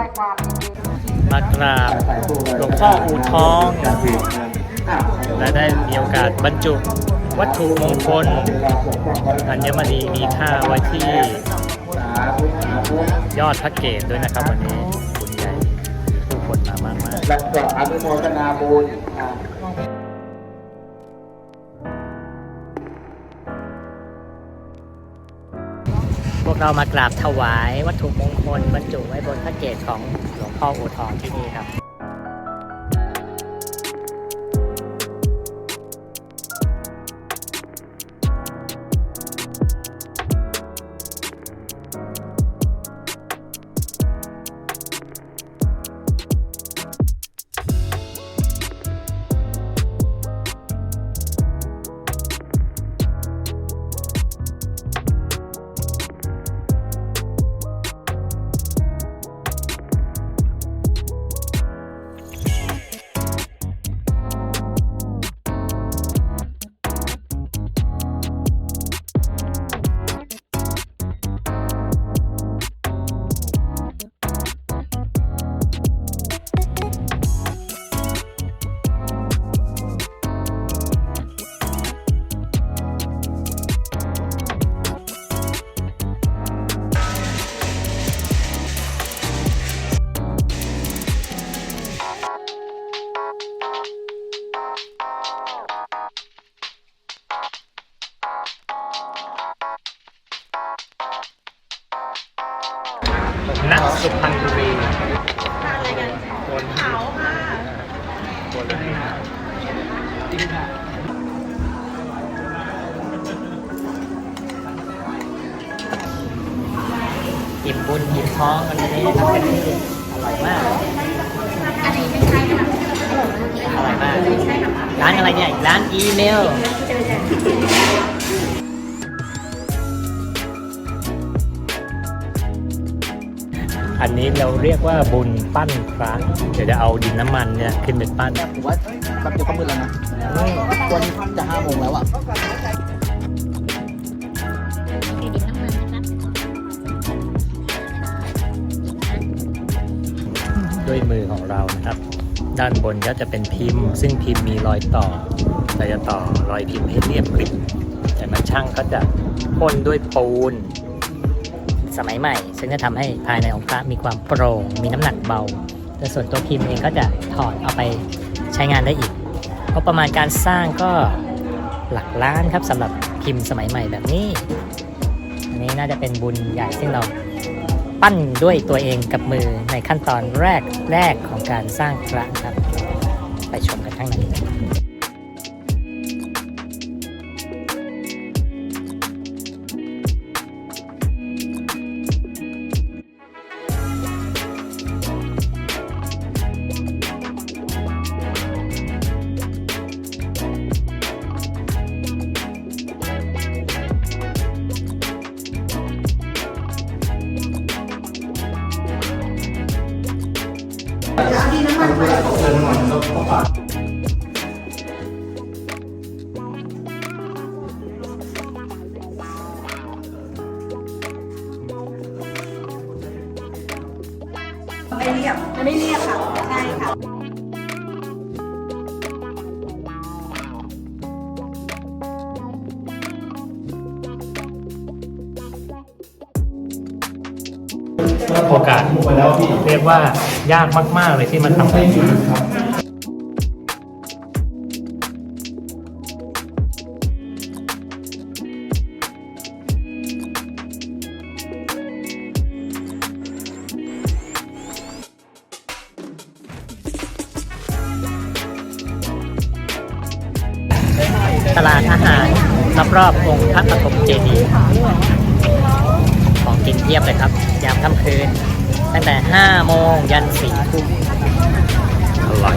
มากราบหลวงพ่ออูทอง และได้มีโอกาสบรรจุวัตถุมงคลอัญมณีมีค่าไว้ที่ยอดพระเกตด้วยนะครับวันนี้บุญใหญ่ผู้คนมามากมากและก็อนุโมทนาบุญ เรามากราบถวายวัตถุมงคลบรรจุไว้บนพระเกศของหลวงพ่ออูทองที่นี่ครับ นักสุพรรณบุรีคนเผาค่ะคนอิ่มบุญอิ่มท้องกันวันนี้นะครับเป็นที่อร่อยมาก อันนี้ไม่ใช่ค่ะอร่อยมากไม่ใช่ค่ะร้านอะไรเนี่ย ร้านอีเมล อกันอันนี้เราเรียกว่าบุญปั้นพระเดี๋ยวจะเอาดินน้ำมันเนี่ยขึ้นเป็นปั้นผมว่าแป๊บเดียวก็มืดแล้วนะวันนี้จะห้าโมงแล้วอะมีดินน้ำมันนะคะด้วยมือของเรานะครับ ด้านบนก็จะเป็นพิมพ์ ซึ่งพิมพ์มีรอยต่อเราจะต่อรอยพิมพ์ให้เรียบกริบแต่มันช่างก็จะพ่นด้วยปูน สมัยใหม่ ซึ่งจะทำให้ภายในองค์พระมีความโปร่ง มีน้ำหนักเบาแต่ส่วนตัวพิมพ์เองก็จะถอดเอาไปใช้งานได้อีกก็ประมาณการสร้างก็หลักล้านครับสำหรับพิมพ์สมัยใหม่แบบนี้ อันนี้น่าจะเป็นบุญใหญ่ซึ่งเราปั้นด้วยตัวเองกับมือในขั้นตอนแรกแรกของการสร้างพระครับ ไปชมกันข้างใน ไม่เรียบไม่เรียบค่ะ ใช่ค่ะ โอกาสเรียกว่ายากมากๆเลยที่มันทำแบบนี้ตลาดอาหารรอบๆองค์พระปฐมเจดีย์ ของกินเทียบเลยครับ ยามค่ำคืน ตั้งแต่ 5 โมงยัน4ทุ่มอร่อย